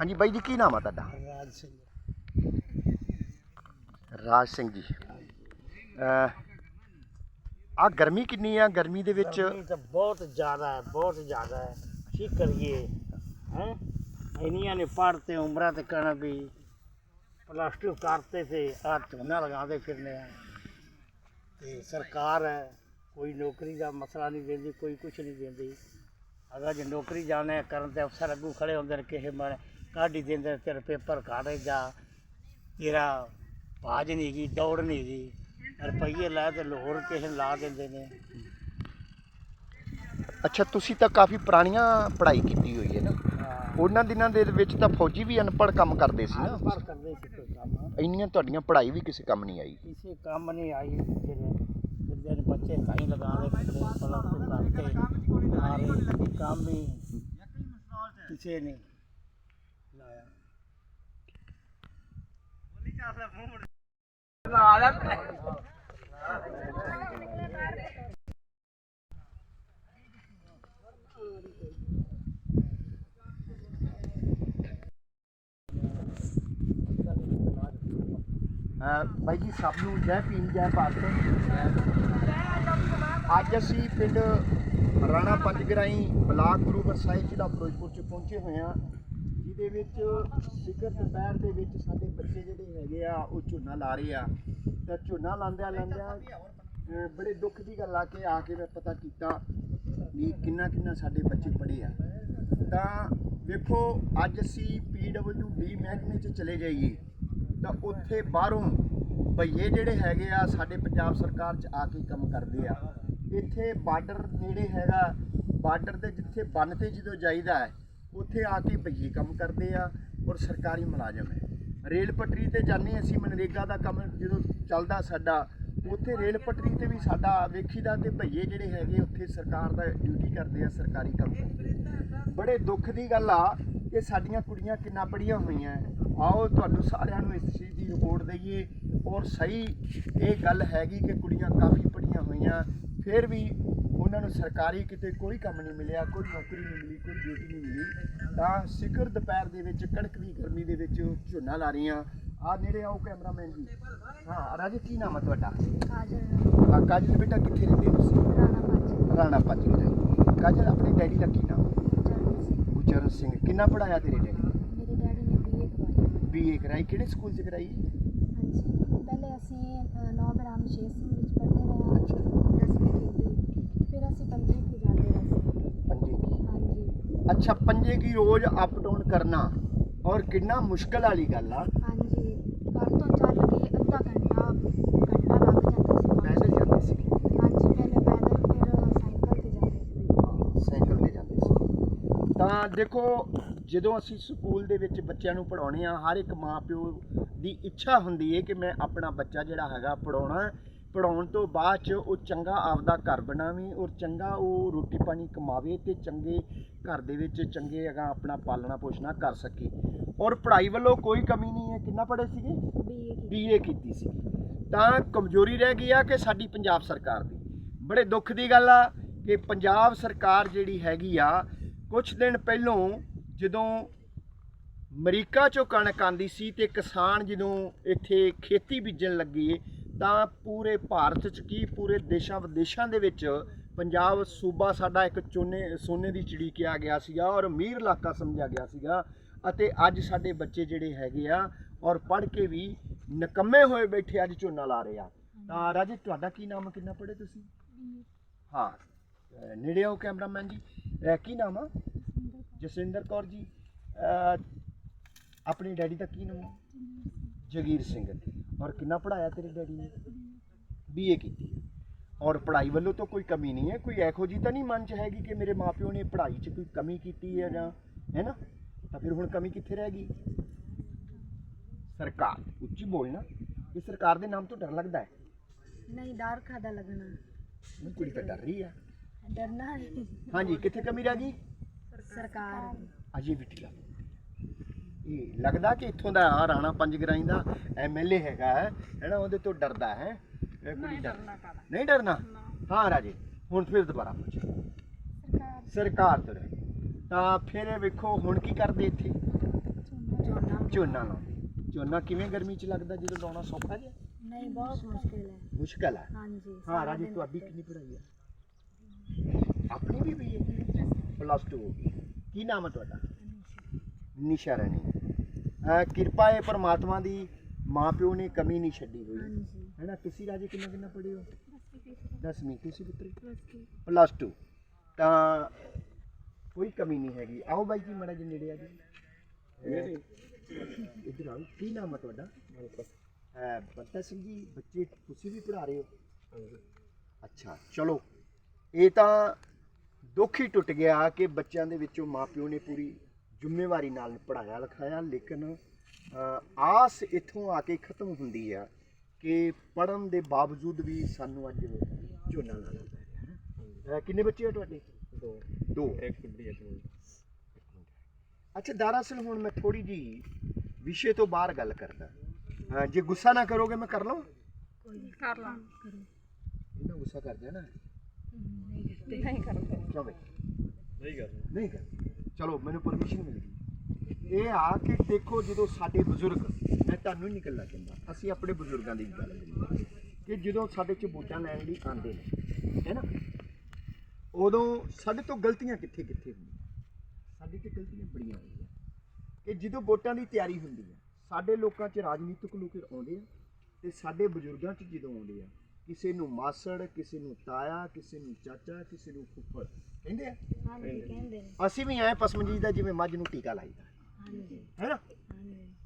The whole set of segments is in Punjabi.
ਹਾਂਜੀ ਬਾਈ ਜੀ ਕੀ ਨਾਮ ਆ ਤੁਹਾਡਾ? ਰਾਜ ਸਿੰਘ। ਰਾਜ ਸਿੰਘ ਜੀ। ਆ ਗਰਮੀ ਕਿੰਨੀ ਆ? ਗਰਮੀ ਦੇ ਵਿੱਚ ਗਰਮੀ ਤਾਂ ਬਹੁਤ ਜ਼ਿਆਦਾ ਹੈ ਬਹੁਤ ਜ਼ਿਆਦਾ ਹੈ। ਕੀ ਕਰੀਏ ਹੈ? ਇੰਨੀਆਂ ਨੇ ਪੜ੍ਹਤੇ ਉਮਰਾਂ ਤੇ ਕਹਿਣਾ ਵੀ ਪਲੱਸ ਟੂ ਕਰਤੇ ਤੇ ਆ ਝੋਨਾ ਲਗਾਉਂਦੇ ਫਿਰਨੇ ਆ। ਤੇ ਸਰਕਾਰ ਹੈ ਕੋਈ ਨੌਕਰੀ ਦਾ ਮਸਲਾ ਨਹੀਂ ਦਿੰਦੀ ਕੋਈ ਕੁਝ ਨਹੀਂ ਦਿੰਦੀ। ਅਗਰ ਜੇ ਨੌਕਰੀ ਜਾਣੇ ਕਰਨ ਤੇ ਅਫਸਰ ਅੱਗੂ ਖੜੇ ਹੁੰਦੇ ਨੇ ਕਿਸੇ ਮਨ ਕੱਢ ਹੀ ਦਿੰਦੇ ਨੇ, ਤੇਰੇ ਪੇਪਰ ਕਾੜੇ ਜਾ ਤੇਰਾ ਬਾਜ ਨਹੀਂ ਗਈ ਦੌੜ ਨਹੀਂ ਗਈ ਰੁਪਈਏ ਲਾ ਤੇ ਲਾਹੌਰ ਕਿਸੇ ਨੂੰ ਲਾ ਦਿੰਦੇ ਨੇ। ਅੱਛਾ ਤੁਸੀਂ ਤਾਂ ਕਾਫੀ ਪੁਰਾਣੀਆਂ ਪੜ੍ਹਾਈ ਕੀਤੀ ਹੋਈ ਹੈ ਨਾ। ਉਹਨਾਂ ਦਿਨਾਂ ਦੇ ਵਿੱਚ ਤਾਂ ਫੌਜੀ ਵੀ ਅਨਪੜ੍ਹ ਕੰਮ ਕਰਦੇ ਸੀ ਨਾ। ਪਰ ਕਰਦੇ ਸੀ ਕੋਈ ਕੰਮ। ਇੰਨੀਆਂ ਤੁਹਾਡੀਆਂ ਪੜ੍ਹਾਈ ਵੀ ਕਿਸੇ ਕੰਮ ਨਹੀਂ ਆਈ। ਕਿਸੇ ਕੰਮ ਨਹੀਂ ਆਈ। ਜਿਹੜੇ ਨੇ ਬੱਚੇ ਕਾਈ ਲਗਾ ਲਏ ਪਲਸ ਕਰਕੇ ਕੰਮ ਵੀ ਕਿਸੇ ਨੇ ਲਾਇਆ ਅਹ ਬਾਈ ਜੀ, ਸਭ ਨੂੰ ਜੈ ਭੀਮ, ਜੈ ਭਾਰਤ। ਅੱਜ ਅਸੀਂ ਪਿੰਡ ਰਾਣਾ ਪੰਜਗਰਾਈ ਬਲਾਕ ਗੁਰੂ ਸਾਹਿਬ ਜ਼ਿਲ੍ਹਾ ਫਿਰੋਜ਼ਪੁਰ ਚ ਪਹੁੰਚੇ ਹੋਏ ਹਾਂ। ਜਿਹਦੇ ਵਿੱਚ ਸਿਖਰ ਦੁਪਹਿਰ ਦੇ ਵਿੱਚ ਸਾਡੇ ਬੱਚੇ ਜਿਹੜੇ ਹੈਗੇ ਆ, ਉਹ ਝੋਨਾ ਲਾ ਰਹੇ ਆ। ਤਾਂ ਝੋਨਾ ਲਾਉਂਦਿਆਂ ਲਾਉਂਦਿਆਂ ਬੜੇ ਦੁੱਖ ਦੀ ਗੱਲ ਆ ਕਿ ਆ ਕੇ ਮੈਂ ਪਤਾ ਕੀਤਾ ਵੀ ਕਿੰਨਾ ਕਿੰਨਾ ਸਾਡੇ ਬੱਚੇ ਪੜ੍ਹੇ ਆ। ਤਾਂ ਵੇਖੋ, ਅੱਜ ਅਸੀਂ ਡੀ ਮਹਿਕਮੇ 'ਚ ਚਲੇ ਜਾਈਏ, ਤਾਂ ਉੱਥੇ ਬਾਹਰੋਂ ਭਈਏ ਜਿਹੜੇ ਹੈਗੇ ਆ, ਸਾਡੇ ਪੰਜਾਬ ਸਰਕਾਰ 'ਚ ਆ ਕੇ ਕੰਮ ਕਰਦੇ ਆ। ਇੱਥੇ ਬਾਰਡਰ ਨੇੜੇ ਹੈਗਾ, ਬਾਰਡਰ ਦੇ ਜਿੱਥੇ ਬੰਨ ਤੇ ਜਦੋਂ ਜਾਈਦਾ ਹੈ ਉੱਥੇ ਆ ਕੇ ਬਈਏ ਕੰਮ ਕਰਦੇ ਆ ਔਰ ਸਰਕਾਰੀ ਮੁਲਾਜ਼ਮ ਹੈ। ਰੇਲ ਪਟਰੀ ਤੇ ਜਾਂਦੇ ਅਸੀਂ, ਮਨਰੇਗਾ ਦਾ ਕੰਮ ਜਦੋਂ ਚੱਲਦਾ ਸਾਡਾ, ਉੱਥੇ ਰੇਲ ਪਟਰੀ ਤੇ ਵੀ ਸਾਡਾ ਵੇਖੀਦਾ ਤੇ ਭਈਏ ਜਿਹੜੇ ਹੈਗੇ ਉੱਥੇ ਸਰਕਾਰ ਦਾ ਡਿਊਟੀ ਕਰਦੇ ਆ, ਸਰਕਾਰੀ ਕੰਮ ਕਰਦੇ ਬੜੇ ਦੁੱਖ ਦੀ ਗੱਲ ਆ ਕਿ ਸਾਡੀਆਂ ਕੁੜੀਆਂ ਕਿੰਨਾ ਪੜੀਆਂ ਹੋਈਆਂ ਆਓ ਤੁਹਾਨੂੰ ਸਾਰਿਆਂ ਨੂੰ ਇਸ ਚੀਜ਼ ਦੀ ਰਿਪੋਰਟ ਦਈਏ ਔਰ ਸਹੀ ਇਹ ਗੱਲ ਹੈਗੀ ਕਿ ਕੁੜੀਆਂ ਕਾਫੀ ਪੜੀਆਂ ਹੋਈਆਂ, ਫਿਰ ਵੀ ਉਹਨਾਂ ਨੂੰ ਸਰਕਾਰੀ ਕਿਤੇ ਕੋਈ ਕੰਮ ਨਹੀਂ ਮਿਲਿਆ ਕੋਈ ਨੌਕਰੀ ਨਹੀਂ ਮਿਲੀ ਕੋਈ ਡਿਊਟੀ ਨਹੀਂ ਮਿਲੀ ਤਾਂ ਸਿਖਰ ਦੁਪਹਿਰ ਦੇ ਵਿੱਚ ਕੜਕਦੀ ਗਰਮੀ ਦੇ ਵਿੱਚ ਝੋਨਾ ਲਾ ਰਹੀਆਂ। ਆ ਨੇੜੇ ਆਓ ਕੈਮਰਾਮੈਨ ਜੀ। ਹਾਂ ਰਾਜੇ ਕੀ ਨਾਮ ਹੈ ਤੁਹਾਡਾ? ਕਾਜਲ। ਆ ਕਾਜਲ ਬੇਟਾ ਕਿੱਥੇ ਰਹਿੰਦੇ ਹੋ ਤੁਸੀਂ? ਰਾਣਾ ਪੰਜ। ਰਾਣਾ ਕਾਜਲ ਆਪਣੇ ਡੈਡੀ ਦਾ ਕੀ ਨਾਮ? ਗੁਰਚਰਨ ਸਿੰਘ। ਕਿੰਨਾ ਪੜਾਇਆ ਤੇਰੇ ਡੈਡੀ? ਮੇਰੇ ਡੈਡੀ ਨੇ ਬੀਏ ਕਰਵਾਈ। ਬੀਏ ਕਰਾਈ। ਕਿਹੜੇ ਸਕੂਲ 'ਚ ਕਰਾਈ? ਹਾਂਜੀ। ਪਹਿਲੇ ਅਸੀਂ ਨੌ ਬਰਾਮ ਸਿੰਘ ਵਿੱਚ ਪੜ੍ਹਦੇ ਰਹੇ ਹਾਂ ਦਸਵੀਂ ਕੀਤੀ ਫਿਰ ਅਸੀਂ ਪੰਜਵੀਂ ਕੀ ਜਾਂਦੇ ਰਹੇ ਸੀ ਪੰਜੇ ਕੀ ਹਾਂਜੀ ਅੱਛਾ ਪੰਜੇ ਕੀ ਰੋਜ਼ ਅਪ ਡਾਊਨ ਕਰਨਾ? ਔਰ ਕਿੰਨਾ ਮੁਸ਼ਕਲ ਵਾਲੀ ਗੱਲ ਆ। ਹਾਂਜੀ ਘਰ ਤੋਂ ਚੱਲ ਕੇ ਅੱਧਾ ਘੰਟਾ ਘੰਟਾ ਲੱਗ ਜਾਂਦਾ ਸੀ। ਪੈਦਲ ਜਾਂਦੇ ਸੀ। ਹਾਂਜੀ ਪਹਿਲੇ ਪੈਦਲ ਫਿਰ ਸਾਈਕਲ ਤੇ ਜਾਂਦੇ ਸੀ। ਸਾਈਕਲ ਤੇ ਜਾਂਦੇ ਸੀ। ਤਾਂ ਦੇਖੋ ਜਦੋਂ ਅਸੀਂ ਸਕੂਲ ਦੇ ਵਿੱਚ ਬੱਚਿਆਂ ਨੂੰ ਪੜਾਉਣੇ ਆ ਹਰ ਇੱਕ ਮਾਪਿਓ ਦੀ ਇੱਛਾ ਹੁੰਦੀ ਹੈ ਕਿ ਮੈਂ ਆਪਣਾ ਬੱਚਾ ਜਿਹੜਾ ਹੈਗਾ ਪੜਾਉਣਾ ਪੜਾਉਣ ਤੋਂ ਬਾਅਦ ਚ ਉਹ ਚੰਗਾ ਆਪਦਾ ਘਰ ਬਣਾਵੇ ਔਰ ਚੰਗਾ ਉਹ ਰੋਟੀ ਪਾਣੀ ਕਮਾਵੇ ਤੇ ਚੰਗੇ ਘਰ ਦੇ ਵਿੱਚ ਚੰਗੇ ਅਗਾ ਆਪਣਾ ਪਾਲਣਾ ਪੋਸ਼ਣਾ ਕਰ ਸਕੇ। ਔਰ ਪੜ੍ਹਾਈ ਵੱਲੋਂ ਕੋਈ ਕਮੀ ਨਹੀਂ ਹੈ। ਕਿੰਨਾ ਪੜ੍ਹੇ ਸੀਗੇ? ਬੀਏ ਕੀਤੀ। ਸੀ ਤਾਂ ਕਮਜ਼ੋਰੀ ਰਹਿ ਗਈ ਆ ਕਿ ਸਾਡੀ ਪੰਜਾਬ ਸਰਕਾਰ ਦੀ। ਬੜੇ ਦੁੱਖ ਦੀ ਗੱਲ ਆ ਕਿ ਪੰਜਾਬ ਸਰਕਾਰ ਜਿਹੜੀ ਹੈਗੀ ਆ ਕੁਝ ਦਿਨ ਪਹਿਲੋਂ ਜਦੋਂ ਅਮਰੀਕਾ ਚੋਂ ਕਣਕ ਆਂਦੀ ਸੀ ਤੇ ਕਿਸਾਨ ਜਦੋਂ ਇੱਥੇ ਖੇਤੀ ਬੀਜਣ ਲੱਗੇ ਤਾਂ ਪੂਰੇ ਭਾਰਤ 'ਚ ਕੀ ਪੂਰੇ ਦੇਸ਼ਾਂ ਵਿਦੇਸ਼ਾਂ ਦੇ ਵਿੱਚ ਪੰਜਾਬ ਸੂਬਾ ਸਾਡਾ ਇੱਕ ਚੋਨੇ, ਸੋਨੇ ਦੀ ਚਿੜੀ ਕਿਹਾ ਗਿਆ ਸੀਗਾ ਔਰ ਅਮੀਰ ਇਲਾਕਾ ਸਮਝਿਆ ਗਿਆ ਸੀਗਾ ਅਤੇ ਅੱਜ ਸਾਡੇ ਬੱਚੇ ਜਿਹੜੇ ਹੈਗੇ ਆ ਔਰ ਪੜ੍ਹ ਕੇ ਵੀ ਨਕੰਮੇ ਹੋਏ ਬੈਠੇ ਅੱਜ ਝੋਨਾ ਲਾ ਰਹੇ ਆ। ਤਾਂ ਰਾਜੇ, ਤੁਹਾਡਾ ਕੀ ਨਾਮ ਕਿੰਨਾ ਪੜ੍ਹੇ ਤੁਸੀਂ? ਹਾਂ ਨੇੜੇ ਆਓ ਕੈਮਰਾਮੈਨ ਜੀ। ਅਹ ਕੀ ਨਾਮ ਆ? ਜਸਵਿੰਦਰ ਕੌਰ ਜੀ। ਆਪਣੇ ਡੈਡੀ ਦਾ ਕੀ ਨਾਮ ਆ? ਜਗੀਰ ਸਿੰਘ। ਔਰ ਕਿੰਨਾ ਪੜਾਇਆ ਤੇਰੇ ਡੈਡੀ ਨੇ? ਬੀਏ ਕੀਤੀ। ਔਰ ਪੜ੍ਹਾਈ ਵੱਲੋਂ ਤਾਂ ਕੋਈ ਕਮੀ ਨਹੀਂ ਹੈ ਕੋਈ ਇਹੋ ਜੀ ਤਾਂ ਨਹੀਂ ਮਨ 'ਚ ਹੈਗੀ ਕਿ ਮੇਰੇ ਮਾਪਿਓ ਨੇ ਪੜ੍ਹਾਈ 'ਚ ਕੋਈ ਕਮੀ ਕੀਤੀ ਹੈ ਜਾਂ ਹੈ ਨਾ? ਤਾਂ ਫਿਰ ਹੁਣ ਕਮੀ ਕਿੱਥੇ ਰਹਿ ਗਈ? ਸਰਕਾਰ ਉੱਚੀ ਬੋਲਣਾ ਇਹ ਸਰਕਾਰ ਦੇ ਨਾਮ ਤੋਂ ਡਰ ਲੱਗਦਾ ਹੈ? ਨਹੀਂ ਡਰ ਖਾਦਾ ਲੱਗਣਾ? ਨਹੀਂ ਕੁੜੀ ਤਾਂ ਡਰ ਰਹੀ ਆ। ਡਰਨਾ ਨਹੀਂ ਹਾਂਜੀ ਕਿੱਥੇ ਕਮੀ ਰਹਿ ਗਈ? ਸਰਕਾਰ। ਅਜੇ ਵੀ ਢਿੱਲਾ ਇਹ ਲੱਗਦਾ ਕਿ ਇੱਥੋਂ ਦਾ ਆਹ ਰਾਣਾ ਪੰਜਗਰਾਈ ਦਾ ਐਮਐਲਏ ਹੈਗਾ ਹੈ ਹੈਨਾ ਉਹਦੇ ਤੋਂ ਡਰਦਾ ਹੈ। ਇਹ ਕੁੜੀ ਡਰਨਾ ਨਹੀਂ ਡਰਨਾ? ਹਾਂ ਰਾਜੇ ਹੁਣ ਫਿਰ ਦੁਬਾਰਾ ਪੁੱਛ। ਸਰਕਾਰ। ਸਰਕਾਰ ਤੋਂ ਡਰ। ਤਾਂ ਫਿਰ ਇਹ ਵੇਖੋ ਹੁਣ ਕੀ ਕਰਦੇ ਇੱਥੇ? ਝੋਨਾ। ਝੋਨਾ ਲਾਉਂਦੇ ਝੋਨਾ ਕਿਵੇਂ ਗਰਮੀ 'ਚ ਲੱਗਦਾ ਜਦੋਂ ਲਾਉਣਾ ਸੌਖਾ ਜਿਹਾ? ਨਹੀਂ ਬਹੁਤ ਮੁਸ਼ਕਿਲ ਹੈ। ਮੁਸ਼ਕਲ ਹੈ ਹਾਂਜੀ ਹਾਂ ਸਾਰਾ ਰਾਜੀ ਦਿਨ ਤੁਹਾਡੀ ਕਿੰਨੀ ਪੜ੍ਹਾਈ ਹੈ? ਆਪਣੀ ਵੀ ਵੀ ਹੈ? ਪਲੱਸ 2 ਕੀ ਨਾਮ ਹੈ ਤੁਹਾਡਾ? ਨਿਸ਼ਾ ਰਾਣੀ। ਅਹ ਕਿਰਪਾ ਹੈ ਪਰਮਾਤਮਾ ਦੀ ਮਾਂ ਪਿਓ ਨੇ ਕਮੀ ਨਹੀਂ ਛੱਡੀ ਹੋਈ। ਹਾਂਜੀ। ਹੈਨਾ ਤੁਸੀਂ ਰਾਜੀ ਕਿੰਨਾ ਕਿੰਨਾ ਪੜ੍ਹੇ ਹੋ? 10ਵੀਂ ਤੁਸੀਂ ਪੁੱਤਰੀ? Plus two. ਪਲੱਸ 2 ਤਾਂ ਕੋਈ ਕਮੀ ਨਹੀਂ ਹੈਗੀ। ਆਓ ਬਾਈ ਜੀ ਮੜਾ ਜੀ ਨੇੜੇ ਆ ਜੀ ਇੱਧਰ ਆਓ। ਕੀ ਨਾਮ ਹੈ ਤੁਹਾਡਾ? ਬੰਤਾ ਸਿੰਘ ਜੀ ਬੱਚੇ ਤੁਸੀਂ ਵੀ ਪੜ੍ਹਾ ਰਹੇ ਹੋ? ਅੱਛਾ ਚਲੋ। ਇਹ ਤਾਂ ਦੁੱਖ ਹੀ ਟੁੱਟ ਗਿਆ ਕਿ ਬੱਚਿਆਂ ਦੇ ਵਿੱਚੋਂ ਮਾਪਿਓ ਨੇ ਪੂਰੀ ਜ਼ਿੰਮੇਵਾਰੀ ਨਾਲ ਪੜਾਇਆ ਲਿਖਾਇਆ ਲੇਕਿਨ ਆਸ ਇੱਥੋਂ ਆ ਕੇ ਖਤਮ ਹੁੰਦੀ ਆ। ਕਿ ਪੜਨ ਦੇ ਬਾਵਜੂਦ ਵੀ ਸਾਨੂੰ ਅੱਜ ਝੋਨਾ ਲਾਣਾ ਪੈ ਰਿਹਾ ਹੈ। ਕਿੰਨੇ ਬੱਚੇ ਆ ਤੁਹਾਡੇ? ਦੋ। ਦੋ। ਇੱਕ ਕੁੜੀ ਇੱਕ ਮੁੰਡਾ। ਅੱਛਾ ਦਰਅਸਲ ਹੁਣ ਮੈਂ ਥੋੜੀ ਜੀ ਵਿਸ਼ੇ ਤੋਂ ਬਾਹਰ ਗੱਲ ਕਰਦਾ। ਜੇ ਗੁੱਸਾ ਨਾ ਕਰੋਗੇ ਮੈਂ ਕਰ ਲਵਾਂ? ਕਰ ਲਾਂ। ਕਰੋ। ਇਹਨਾਂ ਗੁੱਸਾ ਕਰ ਜਾਣਾ? ਨਹੀਂ ਕਰਦੇ। ਕਿਉਂ ਬਈ। ਨਹੀਂ ਕਰਨਾ ਨਹੀਂ ਕਰ ਚਲੋ ਮੈਨੂੰ ਪਰਮਿਸ਼ਨ ਮਿਲ ਗਈ। ਇਹ ਆ ਕਿ ਦੇਖੋ ਜਦੋਂ ਸਾਡੇ ਬਜ਼ੁਰਗ ਤੁਹਾਨੂੰ ਹੀ ਨਿਕਲਣਾ ਕਹਿੰਦਾ ਅਸੀਂ ਆਪਣੇ ਬਜ਼ੁਰਗਾਂ ਦੀ ਗੱਲ ਕਰੀਏ ਕਿ ਜਦੋਂ ਸਾਡੇ ਚ ਵੋਟਾਂ ਲੈਣ ਲਈ ਆਉਂਦੇ ਨੇ ਹੈ ਨਾ? ਉਦੋਂ ਸਾਡੇ ਤੋਂ ਗਲਤੀਆਂ ਕਿੱਥੇ ਕਿੱਥੇ ਹੁੰਦੀਆਂ? ਸਾਡੇ ਤੇ ਗਲਤੀਆਂ ਬੜੀਆਂ ਹੁੰਦੀਆਂ। ਕਿ ਜਦੋਂ ਵੋਟਾਂ ਦੀ ਤਿਆਰੀ ਹੁੰਦੀ ਹੈ ਸਾਡੇ ਲੋਕਾਂ 'ਚ ਰਾਜਨੀਤਿਕ ਲੋਕ ਆਉਂਦੇ ਆ ਤੇ ਸਾਡੇ ਬਜ਼ੁਰਗਾਂ 'ਚ ਜਦੋਂ ਆਉਂਦੇ ਆ ਕਿਸੇ ਨੂੰ ਮਾਸੜ ਕਿਸੇ ਨੂੰ ਤਾਇਆ ਕਿਸੇ ਨੂੰ ਚਾਚਾ ਕਿਸੇ ਨੂੰ ਫੁੱਫੜ ਕਹਿੰਦੇ ਆ। ਹਾਂਜੀ ਕਹਿੰਦੇ ਅਸੀਂ ਵੀ ਐ ਪਸਮਜੀਦ ਦਾ ਜਿਵੇਂ ਮੱਝ ਨੂੰ ਟੀਕਾ ਲਾਈਦਾ। ਹਾਂਜੀ। ਹੈਨਾ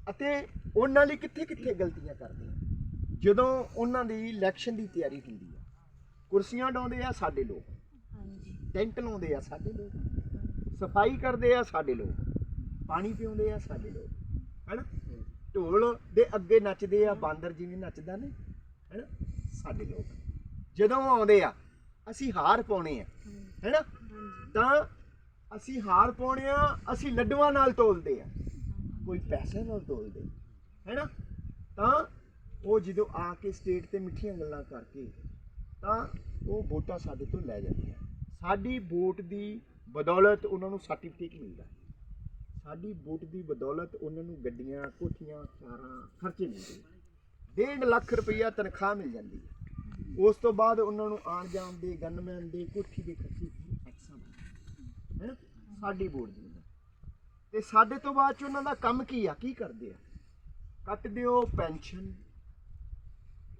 ਅਤੇ ਉਹਨਾਂ ਲਈ ਕਿੱਥੇ ਕਿੱਥੇ ਗਲਤੀਆਂ ਕਰਦੇ ਆ ਜਦੋਂ ਉਹਨਾਂ ਦੀ ਇਲੈਕਸ਼ਨ ਦੀ ਤਿਆਰੀ ਹੁੰਦੀ ਆ ਕੁਰਸੀਆਂ ਡਾਉਂਦੇ ਆ ਸਾਡੇ ਲੋਕ ਹਾਂਜੀ। ਟੈਂਟ ਲਾਉਂਦੇ ਆ ਸਾਡੇ ਲੋਕ ਸਫ਼ਾਈ ਕਰਦੇ ਆ ਸਾਡੇ ਲੋਕ ਪਾਣੀ ਪਿਉਂਦੇ ਆ ਸਾਡੇ ਲੋਕ ਹੈਨਾ? ਢੋਲ ਦੇ ਅੱਗੇ ਨੱਚਦੇ ਆ ਬਾਂਦਰ ਜਿਵੇਂ ਨੱਚਦਾ ਨੇ ਹੈਨਾ? ਸਾਡੇ ਲੋਕ। ਜਦੋਂ ਆਉਂਦੇ ਆ ਅਸੀਂ ਹਾਰ ਪਾਉਣੇ ਆ ਹੈਨਾ? ਤਾਂ ਅਸੀਂ ਹਾਰ ਪਾਉਣੇ ਆ ਅਸੀਂ ਲੱਡੂਆਂ ਨਾਲ ਤੋਲਦੇ ਆ। ਕੋਈ ਪੈਸੇ ਨਾਲ ਤੋਲਦੇ ਹੈਨਾ? ਤਾਂ ਉਹ ਜਦੋਂ ਆ ਕੇ ਸਟੇਟ ਤੇ ਮਿੱਠੀਆਂ ਗੱਲਾਂ ਕਰਕੇ, ਤਾਂ ਉਹ ਵੋਟਾਂ ਸਾਡੇ ਤੋਂ ਲੈ ਜਾਂਦੇ ਆ ਸਾਡੀ ਵੋਟ ਦੀ ਬਦੌਲਤ ਉਹਨਾਂ ਨੂੰ ਸਰਟੀਫਿਕੇਟ ਮਿਲਦਾ ਸਾਡੀ ਵੋਟ ਦੀ ਬਦੌਲਤ ਉਹਨਾਂ ਨੂੰ ਗੱਡੀਆਂ, ਕੋਠੀਆਂ, ਕਾਰਾਂ, ਖਰਚੇ ਮਿਲਦੇ ਡੇਢ ਲੱਖ ਰੁਪਈਆ ਤਨਖਾਹ ਮਿਲ ਜਾਂਦੀ ਹੈ। ਉਸ ਤੋਂ ਬਾਅਦ ਉਹਨਾਂ ਨੂੰ ਆਣ ਜਾਣ ਦੇ ਗਨਮੈਨ ਦੇ, ਕੋਠੀ ਦੇ ਖਰਚੇ ਟੈਕਸਾਂ ਬਣਦੇ ਹੈ ਨਾ ਸਾਡੀ ਵੋਟ ਦੀ। ਤੇ ਸਾਡੇ ਤੋਂ ਬਾਅਦ ਚ ਉਹਨਾਂ ਦਾ ਕੰਮ ਕੀ ਆ? ਕੀ ਕਰਦੇ ਆ? ਕੱਟ ਦਿਓ ਪੈਨਸ਼ਨ।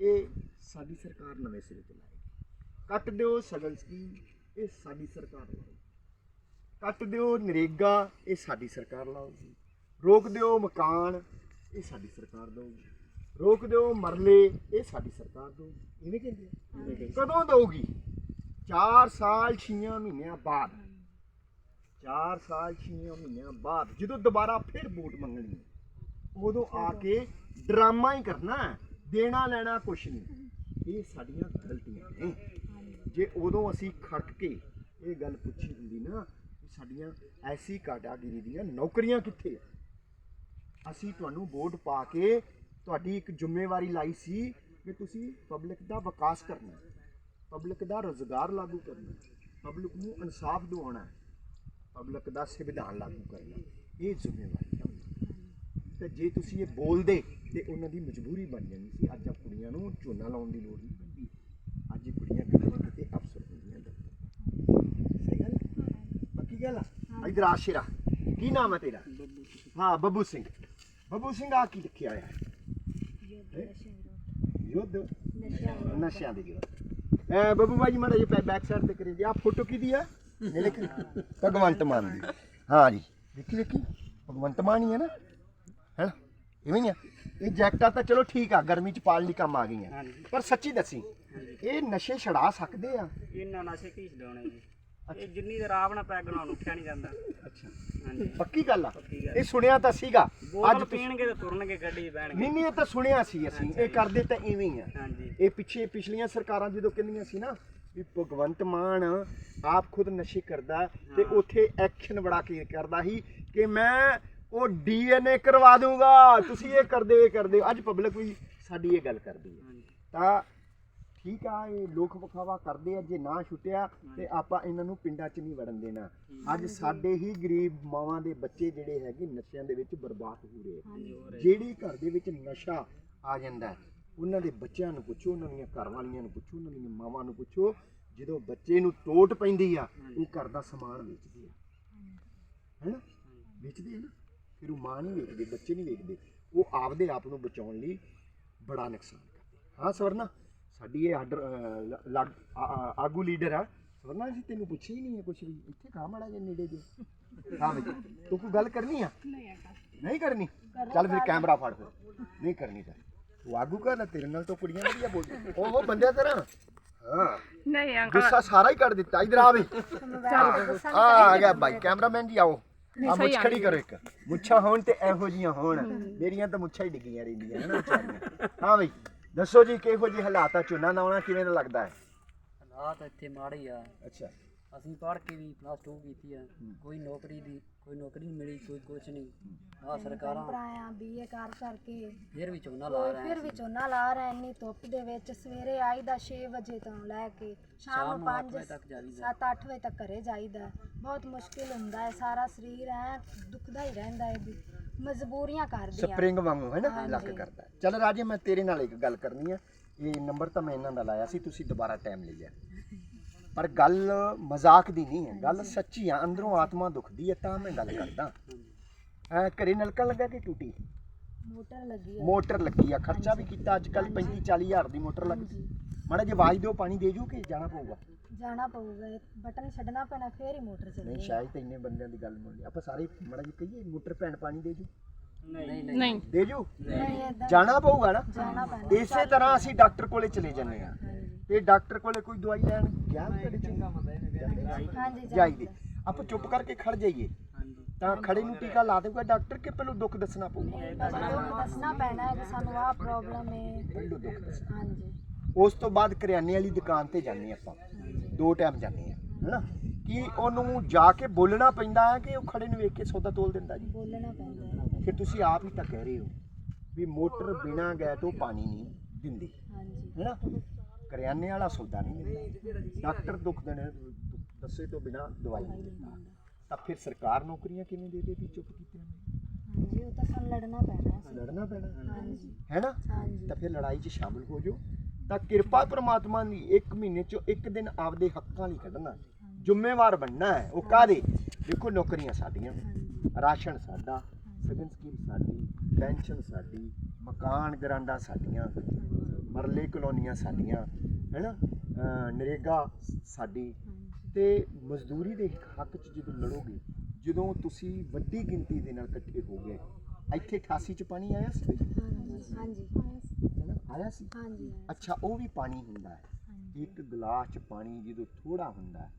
ਇਹ ਸਾਡੀ ਸਰਕਾਰ ਨਵੇਂ ਸਿਰੇ ਤੋਂ ਲਾਏਗੀ। ਕੱਟ ਦਿਓ ਸਗਨ ਸਕੀਮ। ਇਹ ਸਾਡੀ ਸਰਕਾਰ ਲਾਏਗੀ ਕੱਟ ਦਿਓ ਨਰੇਗਾ। ਇਹ ਸਾਡੀ ਸਰਕਾਰ ਲਾਊਗੀ। ਰੋਕ ਦਿਓ ਮਕਾਨ। ਇਹ ਸਾਡੀ ਸਰਕਾਰ ਦਊਗੀ। ਰੋਕ ਦਿਓ ਮਰਲੇ। ਇਹ ਸਾਡੀ ਸਰਕਾਰ ਦਊਗੀ। ਇਹਨੇ ਕਹਿੰਦੇ ਕਦੋਂ ਦਊਗੀ? 4 ਸਾਲ 6 ਮਹੀਨਿਆਂ ਬਾਅਦ। 4 ਸਾਲ 6 ਮਹੀਨਿਆਂ ਬਾਅਦ ਜਦੋਂ ਦੁਬਾਰਾ ਫਿਰ ਵੋਟ ਮੰਗਣੀ ਹੈ ਉਦੋਂ ਆ ਕੇ ਡਰਾਮਾ ਹੀ ਕਰਨਾ ਹੈ, ਦੇਣਾ ਲੈਣਾ ਕੁਛ ਨਹੀਂ। ਇਹ ਸਾਡੀਆਂ ਗਲਤੀਆਂ ਨੇ। ਜੇ ਉਦੋਂ ਅਸੀਂ ਖੜਕ ਕੇ ਇਹ ਗੱਲ ਪੁੱਛੀ ਹੁੰਦੀ ਨਾ ਕਿ ਸਾਡੀਆਂ ਐਸੀ ਕਾਟਾਗਰੀ ਦੀਆਂ ਨੌਕਰੀਆਂ ਕਿੱਥੇ ਆ? ਅਸੀਂ ਤੁਹਾਨੂੰ ਵੋਟ ਪਾ ਕੇ ਤੁਹਾਡੀ ਇੱਕ ਜ਼ਿੰਮੇਵਾਰੀ ਲਾਈ ਸੀ ਕਿ ਤੁਸੀਂ ਪਬਲਿਕ ਦਾ ਵਿਕਾਸ ਕਰਨਾ ਹੈ ਪਬਲਿਕ ਦਾ ਰੋਜ਼ਗਾਰ ਲਾਗੂ ਕਰਨਾ ਹੈ ਪਬਲਿਕ ਨੂੰ ਇਨਸਾਫ ਦਿਵਾਉਣਾ ਪਬਲਿਕ ਦਾ ਸੰਵਿਧਾਨ ਲਾਗੂ ਕਰਨਾ। ਇਹ ਜ਼ਿੰਮੇਵਾਰੀ ਹੈ ਤੇ ਜੇ ਤੁਸੀਂ ਇਹ ਬੋਲਦੇ ਤੇ ਉਹਨਾਂ ਦੀ ਮਜਬੂਰੀ ਬਣ ਜਾਣੀ ਸੀ। ਅੱਜ ਆ ਕੁੜੀਆਂ ਨੂੰ ਝੋਨਾ ਲਾਉਣ ਦੀ ਲੋੜ ਨਹੀਂ ਪੈਂਦੀ। ਅੱਜ ਇਹ ਕੁੜੀਆਂ ਕਿਤੇ ਨਾ ਕਿਤੇ ਅਫਸਰ ਹੁੰਦੀਆਂ ਦਫ਼ਤਰ ਸਹੀ ਗੱਲ? ਪੱਕੀ ਗੱਲ ਆ? ਇਧਰ ਆ ਸ਼ੇਰਾ। ਕੀ ਨਾਮ ਹੈ ਤੇਰਾ? ਹਾਂ ਬੱਬੂ ਸਿੰਘ। ਬੱਬੂ ਸਿੰਘ ਆ ਕੀ ਲਿਖਿਆ ਹੋਇਆ? ਹੈ? ਯੁੱਧ? ਨਸ਼ਿਆਂ ਦੇ ਯੁੱਧ ਐ ਬੱਬੂ ਬਾਜੀ ਮਾੜਾ ਜੀ ਬੈਕ ਸਾਈਡ ਤੇ ਕਰੀ। ਆ ਫੋਟੋ ਕਿਹਦੀ ਆ? ਇਹ ਭਗਵੰਤ ਮਾਨ ਦੀ। ਹਾਂ ਜੀ। ਦੇਖੀ ਦੇਖੀ। ਭਗਵੰਤ ਮਾਨ ਹੀ ਹੈ ਨਾ। ਹੈ ਇਵੇਂ ਹੀ ਆ। ਇਹ ਜੈਕਟਾਂ ਤਾਂ ਚਲੋ ਠੀਕ ਆ ਗਰਮੀ ਚ ਪਾਲਣ ਲਈ ਕੰਮ ਆ ਗਈਆਂ। ਪਰ ਸੱਚੀ ਦੱਸੀ ਇਹ ਨਸ਼ੇ ਛਡਾ ਸਕਦੇ ਆ? ਇਹਨਾਂ ਨਸ਼ੇ ਕੀ ਛਡਾਉਣੇ ਜੀ? ਇਹ ਜਿੰਨੀ ਦੇਰ ਆਪ ਨਾ ਪੈਗ ਨਾਲ ਉੱਠਿਆ ਨਹੀਂ ਜਾਂਦਾ। ਅੱਛਾ। ਹਾਂਜੀ। ਪੱਕੀ ਗੱਲ ਆ। ਇਹ ਸੁਣਿਆ ਤਾਂ ਸੀਗਾ। ਅੱਜ ਪੀਣਗੇ ਤੇ ਤੁਰਨਗੇ ਗੱਡੀ ਬਹਿਣਗੇ। ਨਹੀਂ ਨਹੀਂ ਇਹ ਤਾਂ ਸੁਣਿਆ ਸੀ ਅਸੀਂ। ਇਹ ਕਰਦੇ ਤਾਂ ਇਵੇਂ ਹੀ ਆ। ਹਾਂਜੀ। ਇਹ ਪਿੱਛੇ ਪਿਛਲੀਆਂ ਸਰਕਾਰਾਂ ਜਦੋਂ ਕਹਿੰਦੀਆਂ ਸੀ ਨਾ ਵੀ ਭਗਵੰਤ ਮਾਨ ਆਪ ਖੁਦ ਨਸ਼ੇ ਕਰਦਾ ਤੇ। ਉੱਥੇ ਐਕਸ਼ਨ ਬੜਾ ਕੀ ਕਰਦਾ ਸੀ ਕਿ ਮੈਂ ਉਹ ਡੀਐਨਏ ਕਰਵਾ ਦੂੰਗਾ। ਤੁਸੀਂ ਇਹ ਕਰਦੇ ਇਹ ਕਰਦੇ। ਅੱਜ ਪਬਲਿਕ ਵੀ ਸਾਡੀ ਇਹ ਗੱਲ ਕਰਦੀ ਹੈ। ਤਾਂ ਠੀਕ ਆ ਇਹ ਲੋਕ ਵਿਖਾਵਾ ਕਰਦੇ ਆ ਜੇ ਨਾ ਛੁੱਟਿਆ ਤੇ ਆਪਾਂ ਇਹਨਾਂ ਨੂੰ ਪਿੰਡਾਂ 'ਚ ਨਹੀਂ ਵੜਨ ਦੇਣਾ। ਅੱਜ ਸਾਡੇ ਹੀ ਗਰੀਬ ਮਾਵਾਂ ਦੇ ਬੱਚੇ ਜਿਹੜੇ ਹੈਗੇ ਨਸ਼ਿਆਂ ਦੇ ਵਿੱਚ ਬਰਬਾਦ ਹੋ ਰਹੇ। ਜਿਹੜੀ ਘਰ ਦੇ ਵਿੱਚ ਨਸ਼ਾ ਆ ਜਾਂਦਾ ਹੈ, ਉਹਨਾਂ ਦੇ ਬੱਚਿਆਂ ਨੂੰ ਪੁੱਛੋ ਉਹਨਾਂ ਦੀਆਂ ਘਰ ਵਾਲੀਆਂ ਨੂੰ ਪੁੱਛੋ ਉਹਨਾਂ ਦੀਆਂ ਮਾਵਾਂ ਨੂੰ ਪੁੱਛੋ ਜਦੋਂ ਬੱਚੇ ਨੂੰ ਟੋਟ ਪੈਂਦੀ ਆ ਉਹ ਘਰ ਦਾ ਸਮਾਨ ਵੇਚਦੇ ਆ। ਹੈਨਾ? ਵੇਚਦੇ ਆ ਨਾ। ਫਿਰ ਉਹ ਮਾਂ ਨਹੀਂ ਵੇਖਦੇ ਬੱਚੇ ਨਹੀਂ ਵੇਖਦੇ ਉਹ ਆਪਦੇ ਆਪ ਨੂੰ ਬਚਾਉਣ ਲਈ ਬੜਾ ਨੁਕਸਾਨ ਕਰਦੇ ਹਾਂ ਸਵਰਨਾ ਸਾਡੀ ਇਹ ਆਡਰ ਆਗੂ ਲੀਡਰ ਆ। ਸਵਰਨਾ ਜੀ ਤੈਨੂੰ ਪੁੱਛਿਆ ਹੀ ਨਹੀਂ ਹੈ ਕੁਝ ਵੀ। ਇੱਥੇ ਕਾ ਮਾੜਾ ਜੇ ਨੇੜੇ ਜੇ। ਹਾਂ ਬਈ ਤੂੰ ਕੋਈ ਗੱਲ ਕਰਨੀ ਆ? ਨਹੀਂ ਕਰਨੀ? ਚੱਲ ਫਿਰ ਕੈਮਰਾ ਫੜ ਫਿਰ। ਨਹੀਂ ਕਰਨੀ ਤਾਂ। ਆਗੂ ਕਰ ਲੈ ਤੇਰੇ ਨਾਲ ਤਾਂ ਕੁੜੀਆਂ ਵਧੀਆ ਬੋਲਦੀ ਉਹ ਉਹ ਬੰਦਿਆ ਤੇਰਾ? ਹਾਂ। ਨਹੀਂ ਅੰਕਲ। ਗੁੱਸਾ ਸਾਰਾ ਹੀ ਕੱਢ ਦਿੱਤਾ ਇਧਰ ਆ ਬਈ ਆ ਆ ਗਿਆ ਬਾਈ ਕੈਮਰਾਮੈਨ ਜੀ ਆਓ। ਆ ਮੁੱਛ ਖੜੀ ਕਰੋ ਇੱਕ। ਮੁੱਛਾਂ ਹੋਣ ਤੇ ਇਹੋ ਜੀਆਂ ਹੋਣ। ਮੇਰੀਆਂ ਤਾਂ ਮੁੱਛਾਂ ਹੀ ਡਿੱਗੀਆਂ ਰਹਿੰਦੀਆਂ ਹਨ ਵਿਚਾਰੀਆਂ। ਹਾਂ ਬਈ ਦੱਸੋ ਜੀ ਕਿਹੋ ਜਿਹੇ ਹਾਲਾਤ ਆ? ਝੋਨਾ ਲਾਉਣਾ ਕਿਵੇਂ ਦਾ ਲੱਗਦਾ ਹੈ? ਹਾਲਾਤ ਇੱਥੇ ਮਾੜੇ ਆ। ਅੱਛਾ। ਅਸੀਂ ਪੜ੍ਹ ਕੇ ਵੀ ਪਲੱਸ 2 ਕੀਤੀ ਆ। ਕੋਈ ਨੌਕਰੀ ਦੀ ਕੋਈ ਨੌਕਰੀ ਨਹੀਂ ਮਿਲੀ ਕੋਈ ਕੁਛ ਨਹੀਂ। ਆ ਸਰਕਾਰਾਂ ਭਰਾਇਆ ਬੀਏ ਕਰ ਕਰਕੇ। ਫਿਰ ਵੀ ਝੋਨਾ ਲਾ ਰਹੇ ਫਿਰ ਵੀ ਝੋਨਾ ਲਾ ਰਹੇ ਇੰਨੀ ਧੁੱਪ ਦੇ ਵਿੱਚ ਸਵੇਰੇ ਆਈਦਾ 6 ਵਜੇ ਤੋਂ ਲੈ ਕੇ ਸ਼ਾਮ ਨੂੰ 5 ਵਜੇ ਤੱਕ ਜਾਈਦਾ। 7-8 ਵਜੇ ਤੱਕ ਘਰੇ ਜਾਈਦਾ। ਬਹੁਤ ਮੁਸ਼ਕਿਲ ਹੁੰਦਾ ਹੈ ਸਾਰਾ ਸਰੀਰ ਐ ਦੁਖਦਾ ਹੀ ਰਹਿੰਦਾ ਹੈ ਵੀ ਮਜਬੂਰੀਆਂ ਕਰਦੀਆਂ। ਸਪਰਿੰਗ ਵਾਂਗੂ ਹੈ ਨਾ ਲੱਕ ਕਰਦਾ ਹੈ। ਚੱਲ ਰਾਜੇ ਮੈਂ ਤੇਰੇ ਨਾਲ ਇੱਕ ਗੱਲ ਕਰਨੀ ਆ। ਇਹ ਨੰਬਰ ਤਾਂ ਮੈਂ ਇਹਨਾਂ ਦਾ ਲਾਇਆ ਸੀ ਤੁਸੀਂ ਦੁਬਾਰਾ ਟਾਈਮ ਲਿਆ ਪਰ ਗੱਲ ਮਜ਼ਾਕ ਦੀ ਨਹੀਂ ਹੈ। ਗੱਲ ਸੱਚੀ ਆ ਅੰਦਰੋਂ ਆਤਮਾ ਦੁਖਦੀ ਹੈ ਤਾਂ ਮੈਂ ਗੱਲ ਕਰਦਾ। ਐ ਘਰੇ ਨਲਕਾ ਲੱਗਾ ਕਿ ਟੂਟੀ? ਮੋਟਰ ਲੱਗੀ ਹੈ ਮੋਟਰ ਲੱਗੀ ਆ ਖਰਚਾ ਵੀ ਕੀਤਾ ਅੱਜ ਕੱਲ 35 40 ਹਜ਼ਾਰ ਦੀ ਮੋਟਰ ਲੱਗਦੀ ਮਾੜਾ ਜੇ ਆਵਾਜ਼ ਦਿਓ ਪਾਣੀ ਦੇ ਜੂ ਕਿ ਜਾਣਾ ਪਊਗਾ? ਜਾਣਾ ਪਊਗਾ ਇਹ ਬਟਨ ਛੱਡਣਾ ਪੈਣਾ ਫੇਰ ਹੀ ਮੋਟਰ ਨਹੀਂ ਚੱਲੇਗੀ ਸ਼ਾਇਦ ਤਾਂ ਇੰਨੇ ਬੰਦਿਆਂ ਦੀ ਗੱਲ ਮੁੱਲ ਆਪਾਂ ਸਾਰੇ ਮਾੜਾ ਜੀ ਕਹੀਏ ਮੋਟਰ ਭੈਣ ਪਾਣੀ ਦੇ ਜੂ। ਨਹੀਂ। ਨਹੀਂ ਨਹੀਂ। ਦੇ ਜੂ? ਨਹੀਂ। ਏਦਾਂ ਜਾਣਾ ਪਊਗਾ ਨਾ? ਇਸੇ ਤਰ੍ਹਾਂ ਅਸੀਂ ਡਾਕਟਰ ਕੋਲੇ ਚਲੇ ਜਾਂਦੇ ਆ ਤੇ ਡਾਕਟਰ ਕੋਲੇ ਕੋਈ ਦਵਾਈ ਲੈਣ? ਗਿਆ ਤੁਹਾਡੇ ਚੰਗਾ ਹਾਂਜੀ ਜਾਈਦੇ। ਆਪਾਂ ਚੁੱਪ ਕਰਕੇ ਖੜ ਜਾਈਏ। ਤਾਂ ਖੜੇ ਨੂੰ ਟੀਕਾ ਲਾ ਦੇਊਗਾ ਡਾਕਟਰ ਕਿ ਪਹਿਲਾਂ ਦੁੱਖ ਦੱਸਣਾ ਪਊਗਾ ਦੱਸਣਾ ਪੈਣਾ ਹੈ ਕਿ ਸਾਨੂੰ ਆਹ ਪ੍ਰੋਬਲਮ ਹੈ ਪਹਿਲਾਂ ਦੁੱਖ ਦੱਸਣਾ। ਹਾਂਜੀ। ਉਸ ਤੋਂ ਬਾਅਦ ਕਰਿਆਨੇ ਵਾਲੀ ਦੁਕਾਨ ਤੇ ਜਾਂਦੇ ਆਪਾਂ। ਦੋ ਟਾਈਮ ਜਾਂਦੇ ਆ ਹੈਨਾ? ਕਿ ਉਹਨੂੰ ਜਾ ਕੇ ਬੋਲਣਾ ਪੈਂਦਾ ਹੈ ਕਿ ਉਹ ਖੜੇ ਨੂੰ ਵੇਖ ਕੇ ਸੌਦਾ ਤੋਲ ਦਿੰਦਾ ਜੀ? ਬੋਲਣਾ ਪੈਂਦਾ। ਫਿਰ ਤੁਸੀਂ ਆਪ ਹੀ ਤਾਂ ਕਹਿ ਰਹੇ ਹੋ ਵੀ ਮੋਟਰ ਬਿਨਾ ਗਏ ਤੋਂ ਪਾਣੀ ਨਹੀਂ ਦਿੰਦੀ। ਹਾਂਜੀ। ਹੈਨਾ? ਕਰਿਆਨੇ ਵਾਲਾ ਸੌਦਾ ਨਹੀਂ ਦਿੰਦਾ। ਡਾਕਟਰ ਦੁੱਖ ਦੇਣੇ ਦੱਸੇ ਤੋਂ ਬਿਨਾ ਦਵਾਈ ਨਹੀਂ ਦਿੰਦਾ। ਤਾਂ ਫਿਰ ਸਰਕਾਰ ਨੌਕਰੀਆਂ ਕਿਵੇਂ ਦੇ ਦੇਦੀ ਚੁੱਪ ਕੀਤੀਆਂ ਨੇ? ਹਾਂਜੀ ਉਹ ਤਾਂ ਸਾਨੂੰ ਲੜਨਾ ਪੈਣਾ ਹੈ। ਲੜਨਾ ਪੈਣਾ ਹਾਂਜੀ। ਹੈਨਾ? ਤਾਂ ਫਿਰ ਲੜਾਈ 'ਚ ਸ਼ਾਮਲ ਹੋ ਜਾਓ। ਤਾਂ ਕਿਰਪਾ ਪ੍ਰਮਾਤਮਾ ਦੀ ਇੱਕ ਮਹੀਨੇ 'ਚ ਇੱਕ ਦਿਨ ਆਪਦੇ ਹੱਕਾਂ ਲਈ ਕੱਢਣਾ। ਜ਼ਿੰਮੇਵਾਰ ਬਣਨਾ ਹੈ। ਉਹ ਕਾਦੇ ਦੇਖੋ ਨੌਕਰੀਆਂ ਸਾਡੀਆਂ ਰਾਸ਼ਨ ਸਾਡਾ ਸਗਨ ਸਕੀਮ ਸਾਡੀ ਪੈਨਸ਼ਨ ਸਾਡੀ ਮਕਾਨ ਗਰਾਂਡਾ ਸਾਡੀਆਂ ਮਰਲੇ ਕਲੋਨੀਆਂ ਸਾਡੀਆਂ ਹੈਨਾ? ਨਰੇਗਾ ਸਾਡੀ ਤੇ ਮਜ਼ਦੂਰੀ ਦੇ ਹੱਕ 'ਚ ਜਦੋਂ ਲੜੋਗੇ ਜਦੋਂ ਤੁਸੀਂ ਵੱਡੀ ਗਿਣਤੀ ਦੇ ਨਾਲ ਇਕੱਠੇ ਹੋ ਗਏ ਇੱਥੇ 88 ਚ ਪਾਣੀ ਆਇਆ ਸੀ? ਹਾਂਜੀ ਹਾਂਜੀ। ਹੈਨਾ? ਆਇਆ ਸੀ? ਹਾਂਜੀ ਅੱਛਾ ਉਹ ਵੀ ਪਾਣੀ ਹੁੰਦਾ ਹੈ। ਇੱਕ ਗਲਾਸ ਚ ਪਾਣੀ ਜਦੋਂ ਥੋੜਾ ਹੁੰਦਾ ਹੈ,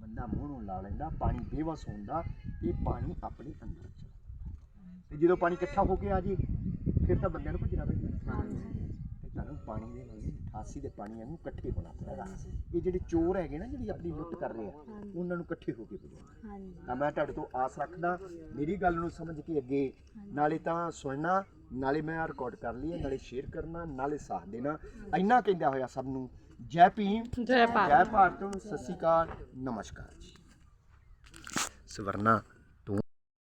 ਬੰਦਾ ਮੂੰਹ ਨੂੰ ਲਾ ਲੈਂਦਾ ਪਾਣੀ ਬੇਵਸ ਹੁੰਦਾ ਤੇ ਪਾਣੀ ਆਪਣੇ ਅੰਦਰ। ਤੇ ਜਦੋਂ ਪਾਣੀ ਇਕੱਠਾ ਹੋ ਕੇ ਆ ਜੇ ਫਿਰ ਤਾਂ ਬੰਦਿਆਂ ਨੂੰ ਭੱਜਣਾ ਪੈਂਦਾ। ਤੇ ਤੁਹਾਨੂੰ ਪਾਣੀ ਦੇ ਨਾਲ 88 ਦੇ ਪਾਣੀਆਂ ਨੂੰ ਇਕੱਠੇ ਹੋਣਾ ਪਏਗਾ ਇਹ ਜਿਹੜੇ ਚੋਰ ਹੈਗੇ ਨਾ ਜਿਹੜੀ ਆਪਣੀ ਲੁੱਟ ਕਰ ਰਹੇ ਆ ਉਹਨਾਂ ਨੂੰ ਇਕੱਠੇ ਹੋ ਕੇ ਭਜਾਉਣਾ ਹਾਂਜੀ। ਤਾਂ ਮੈਂ ਤੁਹਾਡੇ ਤੋਂ ਆਸ ਰੱਖਦਾ ਮੇਰੀ ਗੱਲ ਨੂੰ ਸਮਝ ਕੇ ਅੱਗੇ ਨਾਲੇ ਤਾਂ ਸੁਣਨਾ ਨਾਲੇ ਮੈਂ ਰਿਕਾਰਡ ਕਰ ਲਈ ਹੈ, ਨਾਲੇ ਸ਼ੇਅਰ ਕਰਨਾ ਨਾਲੇ ਸਾਥ ਦੇਣਾ। ਇੰਨਾ ਕਹਿੰਦਾ ਹੋਇਆ ਸਭ ਨੂੰ ਜੈ ਭੀਮ ਜੈ ਭਾਰਤ। ਜੈ ਭਾਰਤ ਸਤਿ ਸ਼੍ਰੀ ਅਕਾਲ ਨਮਸਕਾਰ ਜੀ। ਸਵਰਨਾ